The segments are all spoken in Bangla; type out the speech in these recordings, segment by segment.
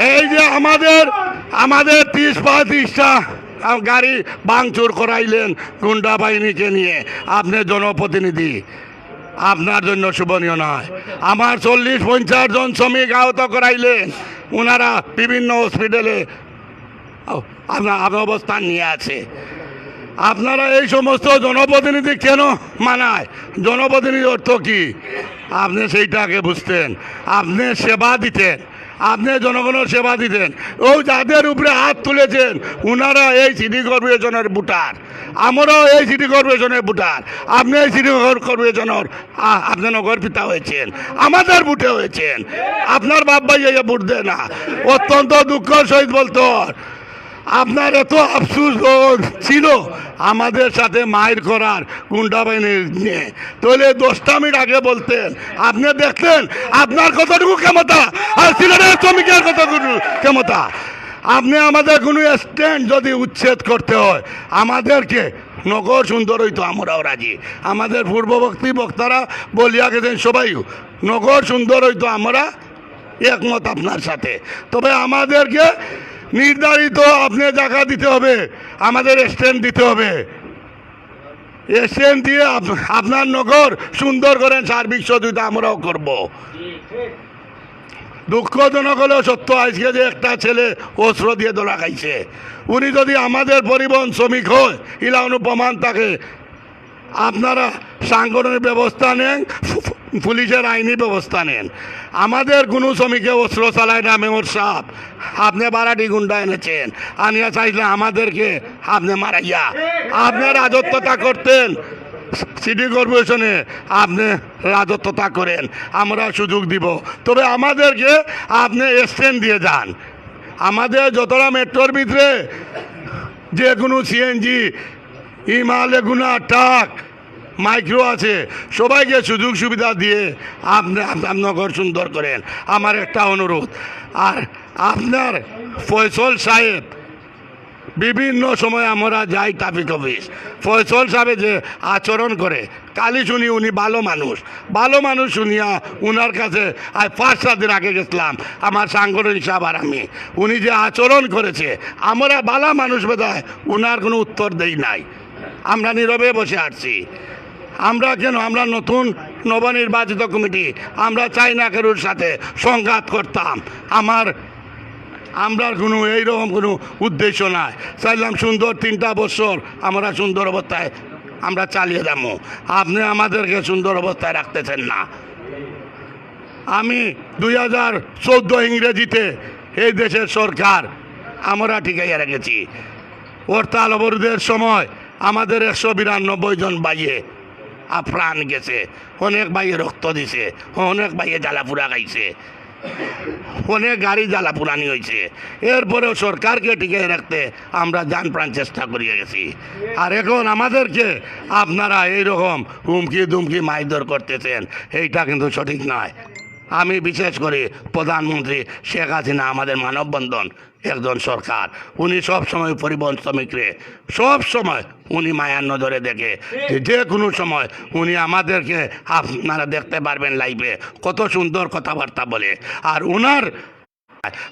এই যে আমাদের আমাদের ত্রিশ পঁয়ত্রিশটা গাড়ি ভাঙচুর করাইলেন গুন্ডা বাহিনীকে নিয়ে আপনি জনপ্রতিনিধি। আপনার জন্য শুভনীয় নয়। আমার চল্লিশ পঞ্চাশ জন শ্রমিক আহত করাইলেন। ওনারা বিভিন্ন হসপিটালে আপনার আপনার অবস্থান নিয়ে আছে। আপনারা এই সমস্ত জনপ্রতিনিধি কেন মানায়? জনপ্রতিনিধি অর্থ কি? আপনি সেইটাকে বুঝতেন। আপনি সেবা দিতেন। আপনি জনগণের সেবা দিতেন। ও যাদের উপরে হাত তুলেছেন ওনারা এই সিটি কর্পোরেশনের ভোটার। আমরাও এই সিটি কর্পোরেশনের ভোটার। আপনি এই সিটি কর্পোরেশনের আপনার আপনি নগর পিতা হয়েছেন, আমাদের ভোটে হয়েছেন। আপনার বাপ ভাইয়া ভোট দেয় না। অত্যন্ত দুঃখ সহিত বলতো আপনার এত আফসুস ছিল আমাদের সাথে মায়ের করার গুন্ডা বাহিনী নিয়ে। তাহলে দশটা মিনিট আগে বলতেন, আপনি দেখতেন আপনার কতটুকু ক্ষমতা? আর সিলেটের শ্রমিকের কতটুকু ক্ষমতা? আপনি আমাদের কোনো স্ট্যান্ড যদি উচ্ছেদ করতে হয়, আমাদেরকে নগর সুন্দর হইতো, আমরাও রাজি। আমাদের পূর্ববর্তী বক্তারা বলিয়া গেছেন, সবাই নগর সুন্দর হইতো, আমরা একমত আপনার সাথে। তবে আমাদেরকে নির্ধারিত আপনি জায়গা দিতে হবে, আমাদের স্ট্যান্ড দিতে হবে। স্ট্যান্ড দিয়ে আপনার নগর সুন্দর করেন, সার্বিক সহযোগিতা আমরাও করব। দুঃখজনক হলেও সত্য, আজকে যে একটা ছেলে অস্ত্র দিয়ে দোলা খাইছে। উনি যদি আমাদের পরিবহন শ্রমিক হয় ইলাউনু প্রমাণ থাকে। আপনারা সাংগঠনিক ব্যবস্থা নেন পুলিশের আইনি ব্যবস্থা নেন। আমাদের কোনো শ্রমিকে অস্ত্র চালায় না মেমর সাহেব। আপনি বারাটি গুন্ডা এনেছেন। আনিয়া চাইলে আমাদেরকে আপনি মারাইয়া, আপনি রাজত্বতা করতেন। সিটি কর্পোরেশনে আপনি রাজত্বতা করেন, আমরা সুযোগ দিব। তবে আমাদেরকে আপনি স্ট্যান্ড দিয়ে যান। আমাদের যতটা মেট্রোর ভিতরে যে কোনো সিএনজি, ইমালে গুনা, ট্রাক মাইক্রো আছে। সবাইকে সুযোগ সুবিধা দিয়ে আপনি আপনার নগর সুন্দর করেন। আমার একটা অনুরোধ। আর আপনার ফয়সল সাহেব, বিভিন্ন সময় আমরা যাই ট্রাফিক অফিস। ফয়সল সাহেব যে আচরণ করে, কালি শুনি উনি ভালো মানুষ। ভালো মানুষ শুনিয়া উনার কাছে আর পাঁচ, সাত দিন আগে গেছিলাম। আমার সাংগঠনিক সাহেব আর আমি। উনি যে আচরণ করেছে, আমরা ভালো মানুষ বোধহয় উনার কোনো উত্তর দেই নাই। আমরা নীরবে বসে আসছি আমরা কেন আমরা নতুন নবনির্বাচিত কমিটি, আমরা চাই না কারোর সাথে সংঘাত করতাম। আমার আমরা কোনো এইরকম কোনো উদ্দেশ্য নাই। চাইলাম সুন্দর তিনটা বছর আমরা সুন্দর অবস্থায় আমরা চালিয়ে যাব। আপনি আমাদেরকে সুন্দর অবস্থায় রাখতেছেন না। আমি দুই হাজার চোদ্দ ইংরেজিতে এই দেশের সরকার, আমরা ঠিকাইয়া রেখেছি। হরতাল অবরোধের সময় আমাদের একশো বিরানব্বই জন বাইয়ে আ প্রাণ গেছে। অনেক বাইয়ে রক্ত দিছে, অনেক বাইয়ে জ্বালাপুরা খাইছে, অনেক গাড়ি জ্বালা পুরানি হয়েছে এরপরেও সরকারকে টিকে রাখতে আমরা যান প্রাণ চেষ্টা করিয়ে গেছি। আর এখন আমাদেরকে আপনারা এইরকম হুমকি দুমকি মাইদর করতেছেন, এইটা কিন্তু সঠিক নয়। আমি বিশেষ করে প্রধানমন্ত্রী শেখ হাসিনা, আমাদের মানববন্ধন একজন সরকার। উনি সব সময় পরিবহন শ্রমিকরে সব সময় উনি মায়ার নজরে দেখে। যে কোনো সময় উনি আমাদেরকে আপনারা দেখতে পারবেন লাইভে কত সুন্দর কথাবার্তা বলে। আর উনার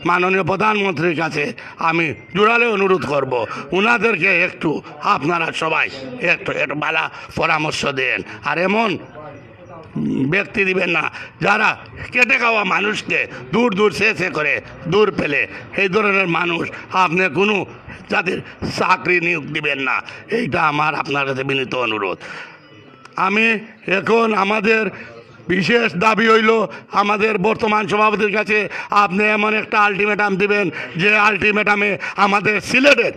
মাননীয় প্রধানমন্ত্রীর কাছে আমি জোরালে অনুরোধ করব। ওনাদেরকে একটু আপনারা সবাই একটু একটু ভালো পরামর্শ দেন। আর এমন ব্যক্তি দিবেন না। যারা কেটে খাওয়া মানুষকে দূর দূর, সে করে দূর পেলে এই ধরনের মানুষ আপনি কোনো যাদের চাকরি নিয়োগ দিবেন না। এইটা আমার আপনার কাছে বিনীত অনুরোধ। আমি এখন আমাদের বিশেষ দাবি হইল, আমাদের বর্তমান সভাপতির কাছে আপনি এমন একটা আলটিমেটাম দিবেন যে আলটিমেটামে আমাদের সিলেটের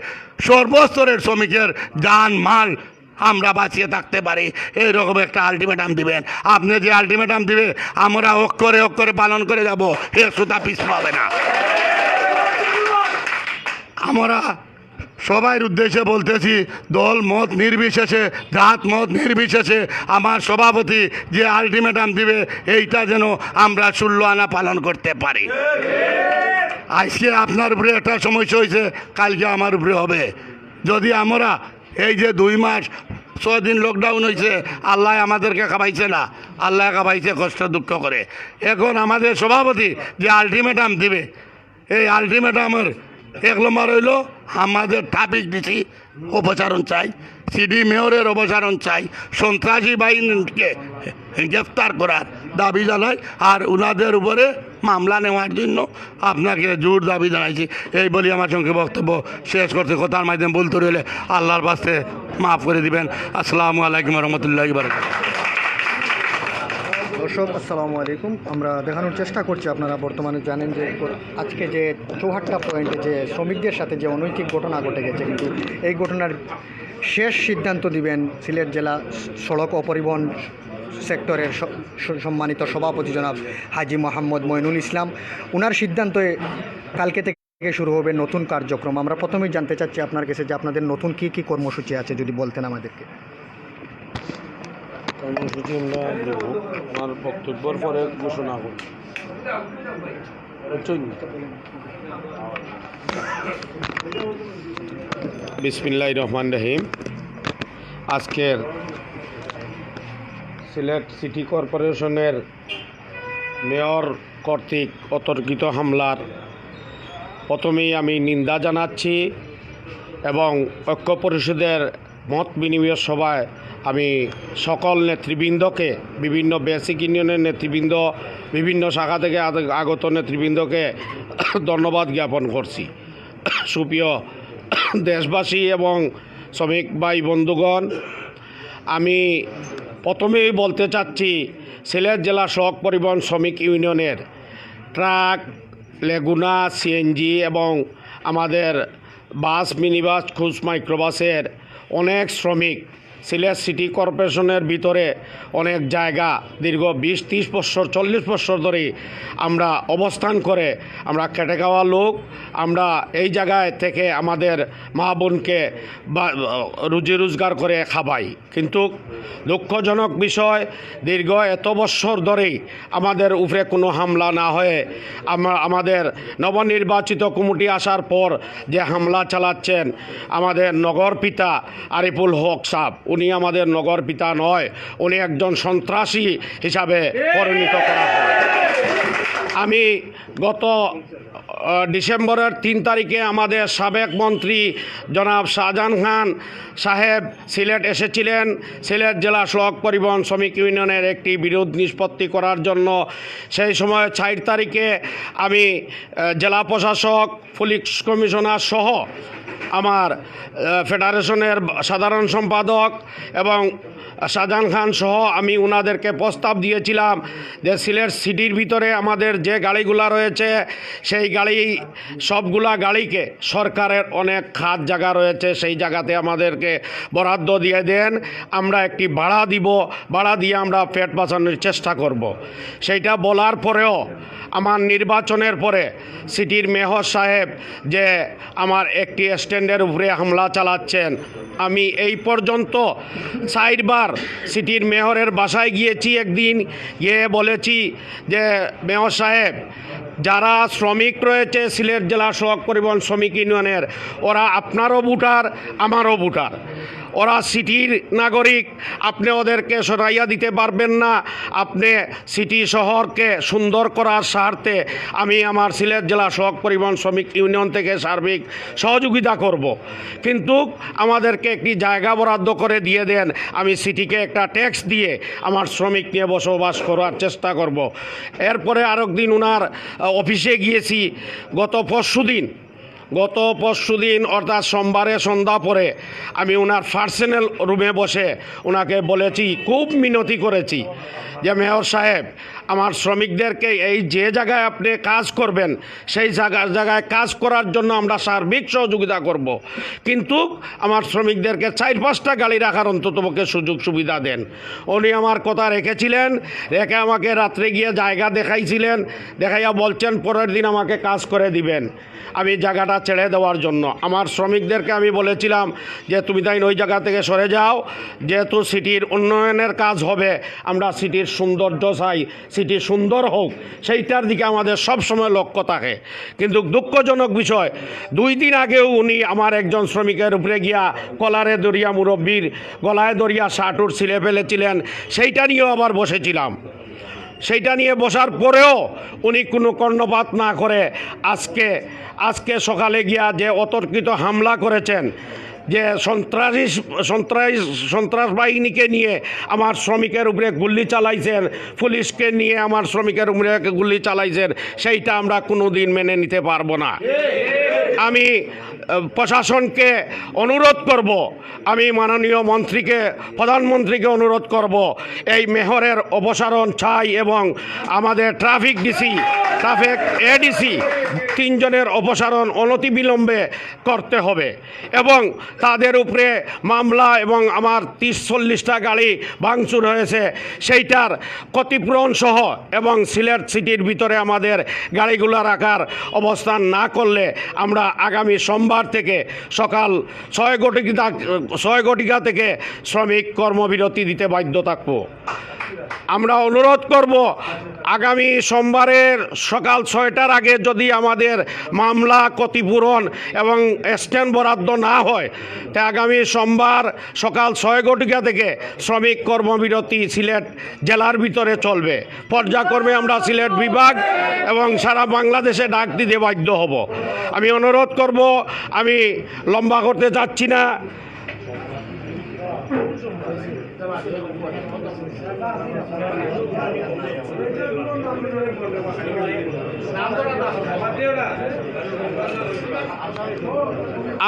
সর্বস্তরের শ্রমিকের যান মাল আমরা বাঁচিয়ে থাকতে পারি। এইরকম একটা আলটিমেটাম দিবেন। আপনি যে আলটিমেটাম দিবে, আমরা অক্ষরে অক্ষরে পালন করে যাব। এ সুতা পিছ পাবে না। আমরা সবার উদ্দেশ্যে বলতেছি, দল মত নির্বিশেষে, জাত মত নির্বিশেষে আমার সভাপতি যে আলটিমেটাম দিবে, এইটা যেন আমরা ষোলো আনা পালন করতে পারি। আজকে আপনার উপরে একটা সমস্যা হয়েছে, কালকে আমার উপরে হবে। যদি আমরা এই যে দুই মাস ছয় দিন লকডাউন হয়েছে আল্লাহ আমাদেরকে খাবাইছে না। আল্লাহ খাবাইছে কষ্ট দুঃখ করে। এখন আমাদের সভাপতি যে আলটিমেটাম দিবে, এই আলটিমেটামের এক নম্বর হইল, আমাদের ট্রাফিক ডিসি অপচারণ চাই। সিডি মেয়রের অপসারণ চাই। সন্ত্রাসী বাহিনীকে গ্রেফতার করার দাবি জানাই আর উনাদের উপরে মামলা নেওয়ার জন্য আপনাকে জোর দাবি জানাইছি। এই বলি আমার সঙ্গে বক্তব্য শেষ করতে কথার মাধ্যমে বলতে রইলে আল্লাহর পাশে মাফ করে দিবেন। আসসালামু আলাইকুম রহমতুল্লাহ বারকাত দর্শক, আসসালামু আলাইকুম। আমরা দেখানোর চেষ্টা করছি। আপনারা বর্তমানে জানেন যে আজকে যে চৌহাট্টা পয়েন্টে যে শ্রমিকদের সাথে যে অনৈতিক ঘটনা ঘটে গেছে, কিন্তু এই ঘটনার শেষ সিদ্ধান্ত দিবেন সিলেট জেলা সড়ক ও পরিবহন সেক্টরের সম্মানিত সভাপতি জনাব হাজি মোহাম্মদ মইনুল ইসলাম। ওনার সিদ্ধান্তে কালকে থেকে শুরু হবে নতুন কার্যক্রম। আমরা প্রথমেই জানতে চাচ্ছি আপনার কাছে যে আপনাদের নতুন কী কী কর্মসূচি আছে, যদি বলতেন আমাদেরকে। কর্মসূচি আমরা দেব। আমার বক্তব্যের পরে ঘোষণা বুঝছেন? বিসমিল্লাহ রহমান রহিম। আজকের সিলেট সিটি কর্পোরেশনের মেয়র কর্তৃক অতর্কিত হামলার প্রথমেই আমি নিন্দা জানাচ্ছি এবং ঐক্য পরিষদের মত বিনিময় সভায় আমি সকল নেতৃবৃন্দকে, বিভিন্ন বেসিক ইউনিয়নের নেতৃবৃন্দ, বিভিন্ন শাখা থেকে আগ- আগত নেতৃবৃন্দকে ধন্যবাদ জ্ঞাপন করছি। সুপ্রিয় দেশবাসী এবং শ্রমিক ভাই বন্ধুগণ, আমি প্রথমেই বলতে চাচ্ছি, সিলেট জেলা সড়ক পরিবহন শ্রমিক ইউনিয়নের ট্রাক, লেগুনা, সিএনজি এবং আমাদের বাস, মিনিবাস খুচ মাইক্রোবাসের অনেক শ্রমিক সিলেট সিটি কর্পোরেশনের ভিতরে অনেক জায়গা দীর্ঘ বিশ, ত্রিশ বছর, চল্লিশ বছর ধরে আমরা অবস্থান করে আমরা খেটে খাওয়া লোক। আমরা এই জায়গায় থেকে আমাদের মা বোনকে রুজি রোজগার করে খাবাই কিন্তু দুঃখজনক বিষয়, দীর্ঘ এত বছর ধরেই আমাদের উপরে কোনো হামলা না হয়ে আমরা আমাদের নবনির্বাচিত কমিটি আসার পর যে হামলা চালাচ্ছেন আমাদের নগর পিতা আরিফুল হক সাহ উনি আমাদের নগর পিতা নয়, উনি একজন সন্ত্রাসী হিসাবে পরিণত করা হয়। আমি গত ডিসেম্বরের তিন তারিখে আমাদের সাবেক মন্ত্রী জনাব শাহজাহান খান সাহেব সিলেট এসেছিলেন। সিলেট জেলা সড়ক পরিবহন শ্রমিক ইউনিয়নের একটি বিরোধ নিষ্পত্তি করার জন্য। সেই সময় চার তারিখে আমি জেলা প্রশাসক, পুলিশ কমিশনার সহ আমার ফেডারেশনের সাধারণ সম্পাদক এবং শাহজাহান খান সহ আমি ওনাদেরকে প্রস্তাব দিয়েছিলাম যে সিলেট সিটির ভিতরে আমাদের যে গাড়িগুলা রয়েছে, সেই গাড়ি, সবগুলা গাড়িকে সরকারের অনেক খাত জায়গা রয়েছে, সেই জায়গাতে আমাদেরকে বরাদ্দ দিয়ে দেন আমরা একটি ভাড়া দিব, ভাড়া দিয়ে আমরা পেট বাঁচানোর চেষ্টা করব। সেইটা বলার পরেও আমার নির্বাচনের পরে সিটির মেহর সাহেব যে আমার একটি স্ট্যান্ডের উপরে হামলা চালাচ্ছেন, আমি এই পর্যন্ত চারবার সিটির মেয়রের বাসায় গিয়েছি একদিন, গিয়ে বলেছি যে, মেয়র সাহেব, যারা শ্রমিক রয়েছে, সিলেট জেলা সড়ক পরিবহন শ্রমিক ইউনিয়নের, ওরা আপনারও ভোটার, আমারও ভোটার। ওরা সিটির নাগরিক আপনি ওদেরকে সরাইয়া দিতে পারবেন না আপনি সিটি শহরকে সুন্দর করার স্বার্থে আমি আমার সিলেট জেলা সড়ক পরিবহন শ্রমিক ইউনিয়ন থেকে সার্বিক সহযোগিতা করব। কিন্তু আমাদেরকে একটি জায়গা বরাদ্দ করে দিয়ে দেন আমি সিটিকে একটা ট্যাক্স দিয়ে আমার শ্রমিক নিয়ে বসবাস করার চেষ্টা করব। এরপরে আরেক দিন ওনার অফিসে গিয়েছি গত পরশু দিন গত পরশু দিন, অর্থাৎ সোমবারে সন্ধ্যা পরে, আমি ওনার পার্সোনাল রুমে বসে ওনাকে বলেছি, খুব মিনতি করেছি যে, মেয়র সাহেব আমার শ্রমিকদেরকে এই যে জায়গায় আপনি কাজ করবেন, সেই জায়গা জায়গায় কাজ করার জন্য আমরা সার্বিক সহযোগিতা করব। কিন্তু আমার শ্রমিকদেরকে চার পাঁচটা গাড়ি রাখার অন্ততপক্ষে সুযোগ সুবিধা দেন। উনি আমার কথা রেখেছিলেন, রেখে আমাকে রাত্রে গিয়ে জায়গা দেখাইছিলেন, দেখাইয়া বলছেন, পরের দিন আমাকে কাজ করে দিবেন। আমি জায়গাটা ছেড়ে দেওয়ার জন্য। আমার শ্রমিকদেরকে আমি বলেছিলাম যে, তুমি তাই ওই জায়গা থেকে সরে যাও। যেহেতু সিটির উন্নয়নের কাজ হবে, আমরা সিটির সৌন্দর্য চাই। সিটি সুন্দর হোক, সেইটার দিকে আমাদের সব সময় লক্ষ্য থাকে। কিন্তু দুঃখজনক বিষয়, দুই দিন আগেও উনি আমার একজন শ্রমিকের উপরে গিয়া কলারে দরিয়া মুরব্বীর গলায় দরিয়া শাটুর ছিলে ফেলেছিলেন, সেইটা নিয়েও আবার বসেছিলাম। সেইটা নিয়ে বসার পরেও উনি কোনো কর্ণপাত না করে আজকে আজকে সকালে গিয়া যে অতর্কিত হামলা করেছেন যে সন্ত্রাসী সন্ত্রাস সন্ত্রাস বাহিনীকে নিয়ে আমার শ্রমিকের উপরে গুলি চালাইছেন, পুলিশকে নিয়ে আমার শ্রমিকের উপরে গুলি চালাইছেন, সেইটা আমরা কোনো দিন মেনে নিতে পারব না। আমি প্রশাসনকে অনুরোধ করব, আমি মাননীয় মন্ত্রীকে, প্রধানমন্ত্রীকে অনুরোধ করব, এই মেহরের অপসারণ চাই এবং আমাদের ট্রাফিক ডিসি, ট্রাফিক এডিসি তিনজনের অপসারণ অনতিবিলম্বে করতে হবে এবং তাদের উপরে মামলা এবং আমার তিরিশ চল্লিশটা গাড়ি ভাঙচুর হয়েছে, সেইটার ক্ষতিপূরণ সহ এবং সিলেট সিটির ভিতরে আমাদের গাড়িগুলো রাখার অবস্থান না করলে আমরা আগামী সোমবার থেকে সকাল ছয় ঘটিকা ছয় ঘটিকা থেকে শ্রমিক কর্মবিরতি দিতে বাধ্য থাকব। আমরা অনুরোধ করব, আগামী সোমবারের সকাল ছয়টার আগে যদি আমাদের মামলা ক্ষতিপূরণ এবং স্ট্যান্ড বরাদ্দ না হয়, তা আগামী সোমবার সকাল ছয় ঘটিকা থেকে শ্রমিক কর্মবিরতি সিলেট জেলার ভিতরে চলবে। পর্যায়ক্রমে আমরা সিলেট বিভাগ এবং সারা বাংলাদেশে ডাক দিতে বাধ্য হব। আমি অনুরোধ করব, আমি লম্বা করতে চাচ্ছি না।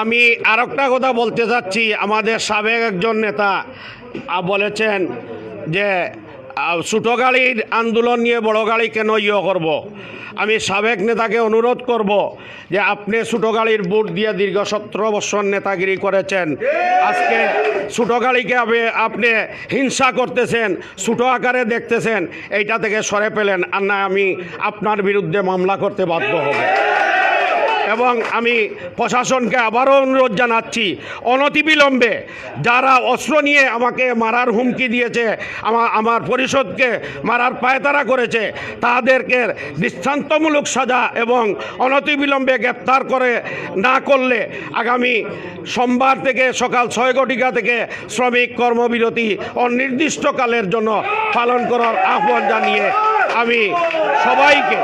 আমি আর একটা কথা বলতে চাচ্ছি আমাদের সাবেক একজন নেতা বলেছেন যে ছোটো গাড়ির আন্দোলন নিয়ে বড় গাড়ি কেন ইয়ে করব। আমি সাবেক নেতাকে অনুরোধ করব যে আপনি ছোটো গাড়ির বুট দিয়ে দীর্ঘ সতেরো বছর নেতাগিরি করেছেন। আজকে ছোটো গাড়িকে আপনি হিংসা করতেছেন, ছোটো আকারে দেখতেছেন, এইটা থেকে সরে পেলেন। আর না, আমি আপনার বিরুদ্ধে মামলা করতে বাধ্য হব। এবং আমি প্রশাসনকে আবারও অনুরোধ জানাচ্ছি, অনতিবিলম্বে যারা অস্ত্র নিয়ে আমাকে মারার হুমকি দিয়েছে আমার আমার পরিষদকে মারার পায়তারা করেছে, তাদেরকে দৃষ্টান্তমূলক সাজা এবং অনতিবিলম্বে গ্রেপ্তার করে না করলে আগামী সোমবার থেকে সকাল ছয় ঘটিকা থেকে শ্রমিক কর্মবিরতি অনির্দিষ্টকালের জন্য পালন করার আহ্বান জানিয়ে আমি সবাইকে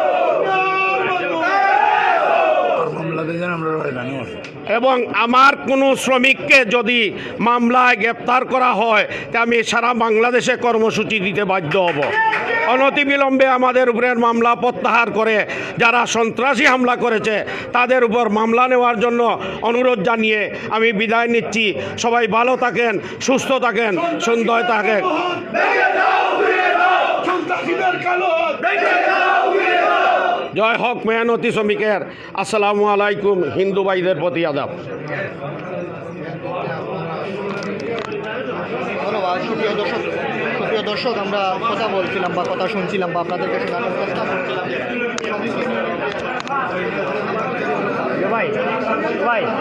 এবং আমার কোনো শ্রমিককে যদি মামলায় গ্রেপ্তার করা হয় তা আমি সারা বাংলাদেশে কর্মসূচি দিতে বাধ্য হব। অনতিবিলম্বে আমাদের উপরের মামলা প্রত্যাহার করে যারা সন্ত্রাসী হামলা করেছে তাদের উপর মামলা নেওয়ার জন্য অনুরোধ জানিয়ে আমি বিদায় নিচ্ছি। সবাই ভালো থাকেন সুস্থ থাকেন সুন্দর থাকেন। কালো জয় হক মেহনতি শ্রমিকের আসসালামু আলাইকুম, হিন্দু ভাইদের প্রতি আদাব। সুপ্রিয় দর্শক আমরা কথা বলছিলাম বা কথা শুনছিলাম বা আপনাদেরকে শোনানোর চেষ্টা করছিলাম। বাইরে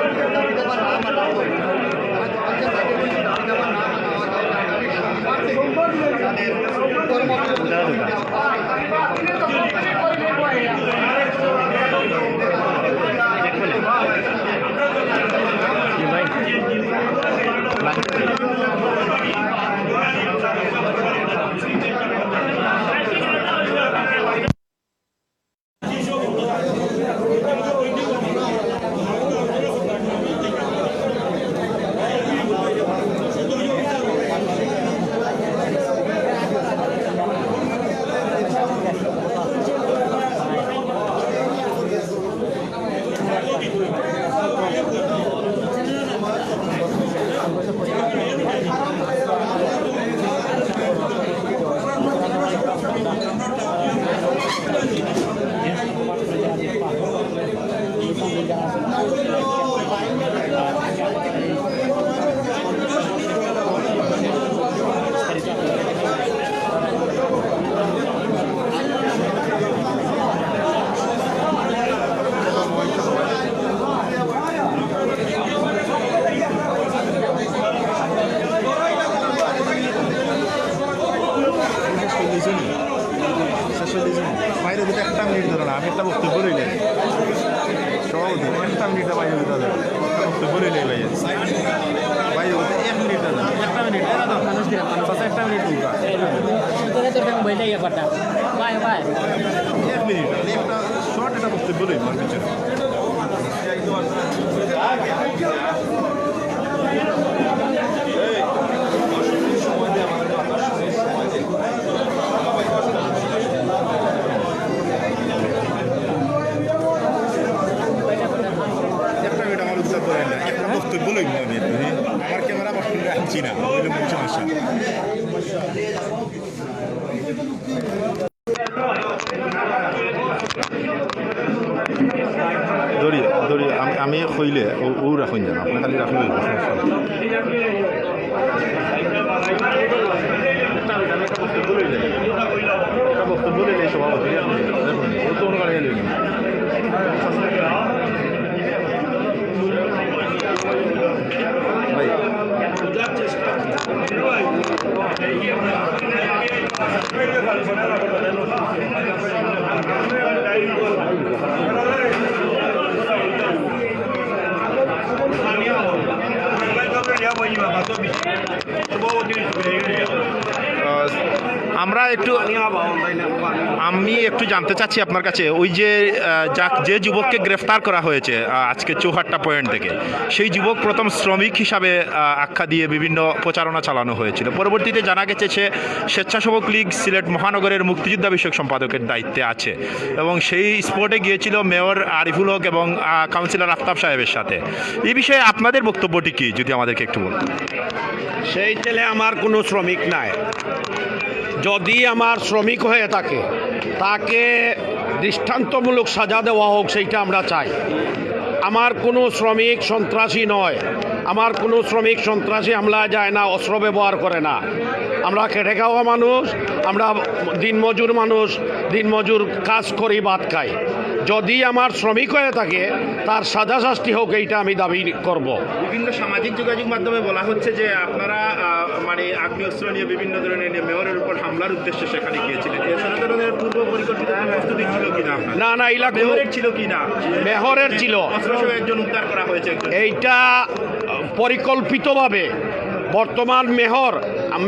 ভাই ভাই এক মিনিট একটা মিনিট একটা মিনিট Vai, vai. এক মিনিট একটা শর্ট এটা বক্তব্য নেই আমার পিছনে একটা মিনিট আমার উত্তর করেন না একটা বক্তব্য লইব আমি আমার ক্যামেরা বক্তব্য আনছি না ওইটা মূল সমস্যা দড়ি দড়ি আমি কইলে ও রাখুন জানো আপনি খালি রাখুন বক্তব্য সভাপতি What we'll do is we're going to আমরা একটু আমি একটু জানতে চাচ্ছি আপনার কাছে ওই যে আহ, যা যুবককে গ্রেফতার করা হয়েছে আজকে চৌহাট্টা পয়েন্ট থেকে সেই যুবক প্রথম শ্রমিক হিসাবে আখ্যা দিয়ে বিভিন্ন প্রচারণা চালানো হয়েছিল। পরবর্তীতে জানা গেছে সে স্বেচ্ছাসেবক লীগ সিলেট মহানগরের মুক্তিযোদ্ধা বিষয়ক সম্পাদকের দায়িত্বে আছে এবং সেই স্পটে গিয়েছিল মেয়র আরিফুল হক এবং কাউন্সিলর আফতাব সাহেবের সাথে। এই বিষয়ে আপনাদের বক্তব্যটি কি যদি আমাদেরকে একটু বলুন সেই ছেলে আমার কোনো শ্রমিক নাই। যদি আমার শ্রমিক হয়ে থাকে, তাকে দৃষ্টান্তমূলক সাজা দেওয়া হোক, সেইটা আমরা চাই। আমার কোনো শ্রমিক সন্ত্রাসী নয়। আমার কোনো শ্রমিক সন্ত্রাসী হামলা যায় না, অস্ত্র ব্যবহার করে না। আমরা খেটে খাওয়া মানুষ, আমরা দিনমজুর মানুষ, দিনমজুর কাজ করি, ভাত খাই। যদি আমার শ্রমিক হয়ে থাকে তার সাজা শাস্তি হোক এইটা আমি দাবি করব। বিভিন্ন সামাজিক যোগাযোগ মাধ্যমে বলা হচ্ছে যে আপনারা মানে আগ্নেয়াস্ত্র নিয়ে বিভিন্ন ধরনের মেয়রের উপর হামলার উদ্দেশ্যে সেখানে গিয়েছিলেন। এছাড়া ধরনের পূর্ব পরিকল্পিত প্রস্তুতি ছিল কিনা না না এলা মেহরের ছিল কিনা মেহরের ছিল। একজন উদ্ধার করা হয়েছে এইটা পরিকল্পিতভাবে বর্তমান মেহর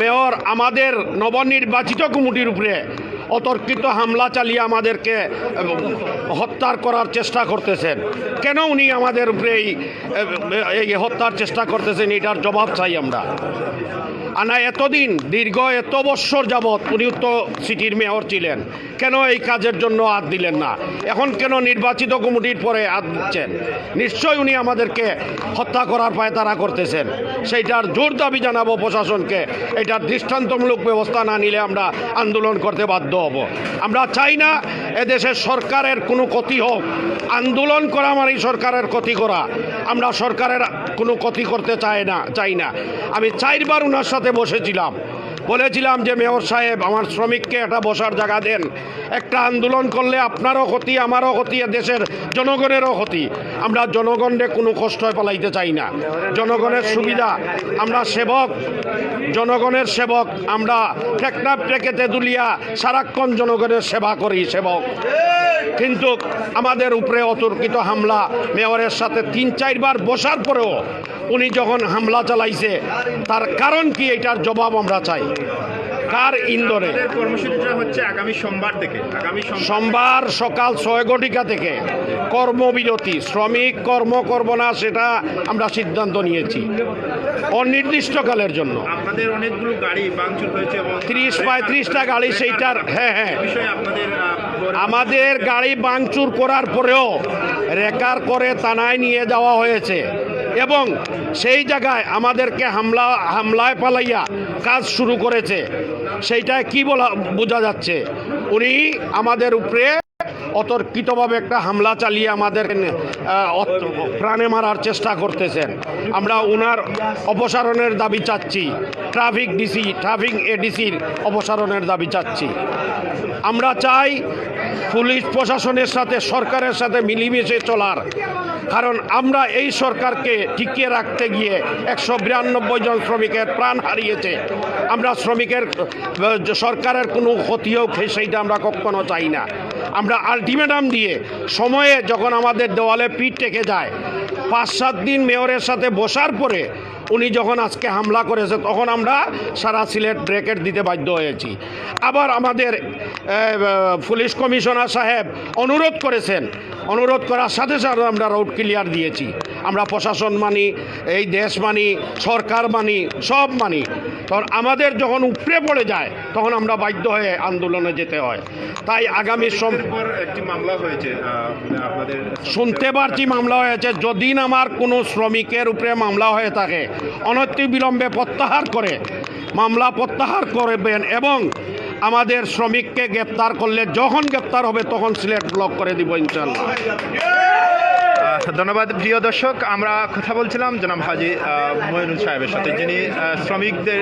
মেয়র আমাদের নবনির্বাচিত কমিটির উপরে অতর্কিত হামলা চালিয়ে আমাদেরকে হত্যার করার চেষ্টা করতেছেন। কেন উনি আমাদের উপরে এই হত্যার চেষ্টা করতেছেন, এটার জবাব চাই আমরা। আনা এতদিন, দীর্ঘ এত বৎসর যাবৎ উনি তো সিটির মেয়র ছিলেন। কেন এই কাজের জন্য হাত দিলেন না? এখন কেন নির্বাচিত কমিটির পরে হাত দিচ্ছেন? নিশ্চয়ই উনি আমাদেরকে হত্যা করার পায় তারা করতেছেন। সেইটার জোর দাবি জানাব প্রশাসনকে। এটার দৃষ্টান্তমূলক ব্যবস্থা না নিলে আমরা আন্দোলন করতে বাধ্য হব। আমরা চাই না এদেশের সরকারের কোনো ক্ষতি হোক। আন্দোলন করা মানে সরকারের ক্ষতি করা। আমরা সরকারের কোনো ক্ষতি করতে চাই না চাই না। আমি চারবার ওনার সাথে বসেছিলাম। বলেছিলাম যে মেয়র সাহেব, আমার শ্রমিককে একটা বসার জায়গা দেন। একটা আন্দোলন করলে আপনারও ক্ষতি, আমারও ক্ষতি দেশের জনগণেরও ক্ষতি। আমরা জনগণকে কোনো কষ্ট পালাইতে চাই না। জনগণের সুবিধা, আমরা সেবক। জনগণের সেবক, আমরা টেকনাপ টেকেতে দুলিয়া সারাক্ষণ জনগণের সেবা করি, সেবক। কিন্তু আমাদের উপরে অতর্কিত হামলা, মেয়রের সাথে তিন, চারবার বসার পরেও উনি যখন হামলা চালাইছে তার কারণ কি এটার জবাব আমরা চাই। কার ইন্দোরে? কর্মসূচিটা হচ্ছে আগামী সোমবার থেকে আগামী সোমবার সকাল ছয় ঘটিকা থেকে কর্মবিরতি শ্রমিক কর্ম করব না সেটা আমরা সিদ্ধান্ত নিয়েছি অনির্দিষ্টকালের জন্য। আপনাদের অনেকগুলো গাড়ি ভাঙচুর হয়েছে ত্রিশ পঁয়ত্রিশটা গাড়ি সেইটার হ্যাঁ হ্যাঁ। আমাদের গাড়ি ভাঙচুর করার পরেও রেকার করে থানায় নিয়ে যাওয়া হয়েছে। এবং সেই জায়গায় আমাদেরকে হামলা, হামলায় পালাইয়া কাজ শুরু করেছে। সেইটা কি বলা, বোঝা যাচ্ছে? উনি আমাদের উপরে অতর্কিতভাবে একটা হামলা চালিয়ে আমাদের প্রাণে মারার চেষ্টা করতেছেন। আমরা ওনার অপসারণের দাবি চাচ্ছি। ট্রাফিক ডিসি, ট্রাফিক এডিসির অপসারণের দাবি চাচ্ছি। আমরা চাই পুলিশ প্রশাসনের সাথে, সরকারের সাথে মিলিমিশে চলার। কারণ আমরা এই সরকারকে টিকিয়ে রাখতে গিয়ে একশো বিরানব্বই জন শ্রমিকের প্রাণ হারিয়েছে। আমরা শ্রমিকের সরকারের কোনো ক্ষতি হোক সেইটা আমরা কখনো চাই না। আমরা আলটিমেটাম দিয়ে সময়ে যখন আমাদের দেওয়ালে পিঠ টেকে যায়, পাঁচ সাত দিন মেয়রের সাথে বসার পরে উনি যখন আজকে হামলা করেছে, তখন আমরা সারা সিলেট ব্রেকেট দিতে বাধ্য হয়েছি। আবার আমাদের পুলিশ কমিশনার সাহেব অনুরোধ করেছেন অনুরোধ করার সাথে সাথে আমরা রোড ক্লিয়ার দিয়েছি। আমরা প্রশাসন মানি এই দেশ মানি সরকার মানি সব মানি। তখন আমাদের যখন উপড়ে পড়ে যায় তখন আমরা বাধ্য হয়ে আন্দোলনে যেতে হয়। তাই আগামী একটি মামলা হয়েছে আপনাদের শুনতে পারছি মামলা হয়েছে যদি আমার কোনো শ্রমিকের উপরে মামলা হয়ে থাকে অনতি বিলম্বে প্রত্যাহার করে মামলা প্রত্যাহার করবেন এবং আমাদের শ্রমিককে গ্রেপ্তার করলে যখন গ্রেপ্তার হবে তখন সিলেট ব্লক করে দিব ইনশাল্লাহ ধন্যবাদ প্রিয় দর্শক। আমরা কথা বলছিলাম জনাব হাজি মহিনুল সাহেবের সাথে, যিনি শ্রমিকদের